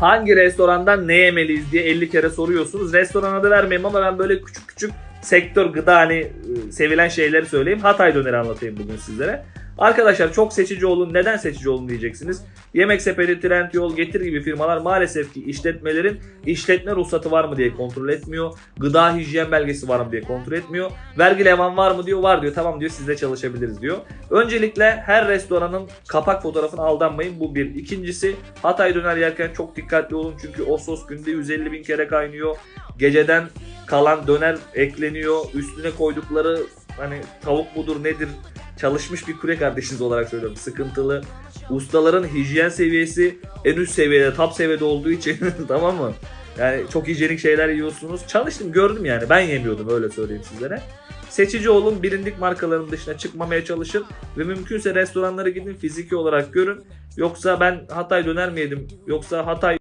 hangi restorandan ne yemeliyiz diye 50 kere soruyorsunuz. Restoran adı vermeyeyim ama ben böyle küçük küçük sektör gıda hani e, sevilen şeyleri söyleyeyim. Hatay döneri anlatayım bugün sizlere. Arkadaşlar çok seçici olun. Neden seçici olun diyeceksiniz. Yemek Sepeti, Trendyol, Getir gibi firmalar maalesef ki işletmelerin işletme ruhsatı var mı diye kontrol etmiyor. Gıda hijyen belgesi var mı diye kontrol etmiyor. Vergi levan var mı diyor. Var diyor. Tamam diyor sizle çalışabiliriz diyor. Öncelikle her restoranın kapak fotoğrafına aldanmayın. Bu bir. İkincisi Hatay döner yerken çok dikkatli olun. Çünkü o sos günde 150 bin kere kaynıyor. Geceden kalan döner ekleniyor. Üstüne koydukları hani tavuk mudur nedir çalışmış bir kure kardeşiniz olarak söylüyorum. Sıkıntılı. Ustaların hijyen seviyesi en üst seviyede, top seviyede olduğu için tamam mı? Yani çok hijyenik şeyler yiyorsunuz. Çalıştım gördüm yani. Ben yemiyordum öyle söyleyeyim sizlere. Seçici olun, bilindik markaların dışına çıkmamaya çalışın ve mümkünse restoranlara gidin fiziki olarak görün. Yoksa ben Hatay döner mi yedim? Yoksa Hatay